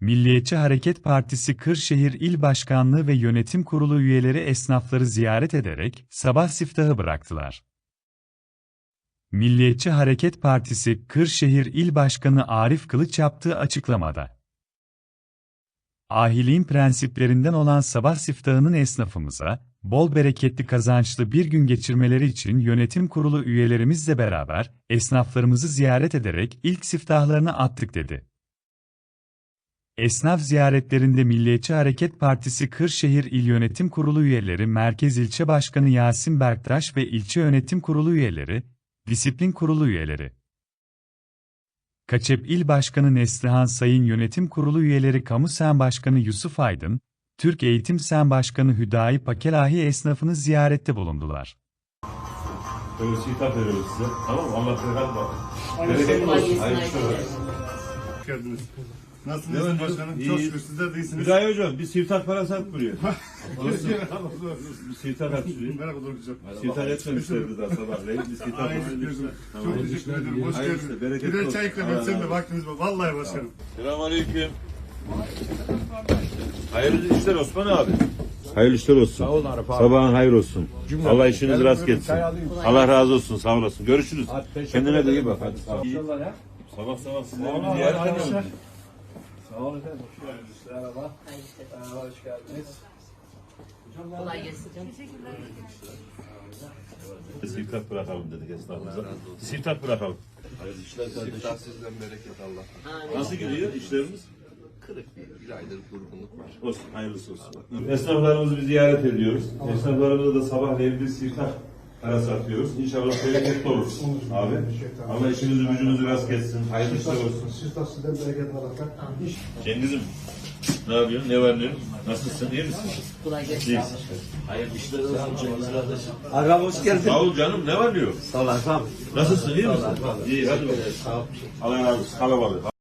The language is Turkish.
Milliyetçi Hareket Partisi Kırşehir İl Başkanlığı ve Yönetim Kurulu üyeleri esnafları ziyaret ederek sabah siftahı bıraktılar. Milliyetçi Hareket Partisi Kırşehir İl Başkanı Arif Kılıç yaptığı açıklamada Ahiliğin prensiplerinden olan sabah siftahının esnafımıza, bol bereketli kazançlı bir gün geçirmeleri için yönetim kurulu üyelerimizle beraber, esnaflarımızı ziyaret ederek ilk siftahlarını attık dedi. Esnaf ziyaretlerinde Milliyetçi Hareket Partisi Kırşehir İl Yönetim Kurulu üyeleri Merkez İlçe Başkanı Yasin Berktaş ve İlçe Yönetim Kurulu üyeleri, Disiplin Kurulu üyeleri, Kaçep İl Başkanı Neslihan Sayın Yönetim Kurulu üyeleri Kamu Sen Başkanı Yusuf Aydın, Türk Eğitim Sen Başkanı Hüdayi Pakelahi esnafını ziyarette bulundular. Böyle sikat veriyoruz size. Tamam mı? Allah bereket var. Hayırlı Bereket olsun. Geldiniz. Nasılsınız Ne var başkanım? Çok İyi. şükür sizler de iyisiniz. Hüdayi hocam bir siftah parası at buraya. bir siftah at şuraya. Merhaba Doruk hocam. Siftah etmemişlerdi daha sabahleyin. Bir siftah Aynı parası gözüm. Çok teşekkür ederim. Hoş Hayırlı geldiniz. bereketli Birer olsun. çay ikram Allah etsem de razı vaktiniz var. Vallahi başkanım. Selamünaleyküm. Hayırlı işler Osman abi. Hayırlı işler olsun. Sağ olun Arif abi. Sabahın hayır olsun. Allah işinizi rast getirsin. Allah razı olsun. Sağ olasın. Görüşürüz. Kendine de iyi bak. Hadi sağ ol. Sabah sabah sizleri bir ziyaret ediyorum. Kolay gelsin canım. Siftah bırakalım dedik esnafımıza. Siftah bırakalım. Siftah sizden bereket Allah. Nasıl gidiyor işlerimiz? Kırık bir, bir aydır durgunluk var. Olsun, hayırlısı olsun. Esnaflarımızı bir ziyaret ediyoruz. Esnaflarımıza da sabahleyin bir siftah parası atıyoruz. İnşallah bereketli olur abi. Allah işinizi gücünüzü rast etsin. Hayırlı işler olsun. Siftah sizden bereket alacak. Cengiz'im ne yapıyorsun? Ne var ne yok? Nasılsın? İyi misin? Kolay gelsin. İyisin. Hayırlı işler olsun Cengiz kardeşim. Agam hoş geldin. Sağ ol canım. Ne var ne yok? Sağ ol agam. Nasılsın? İyi misin? İyi hadi bakalım. Allah razı olsun. Kalabalık.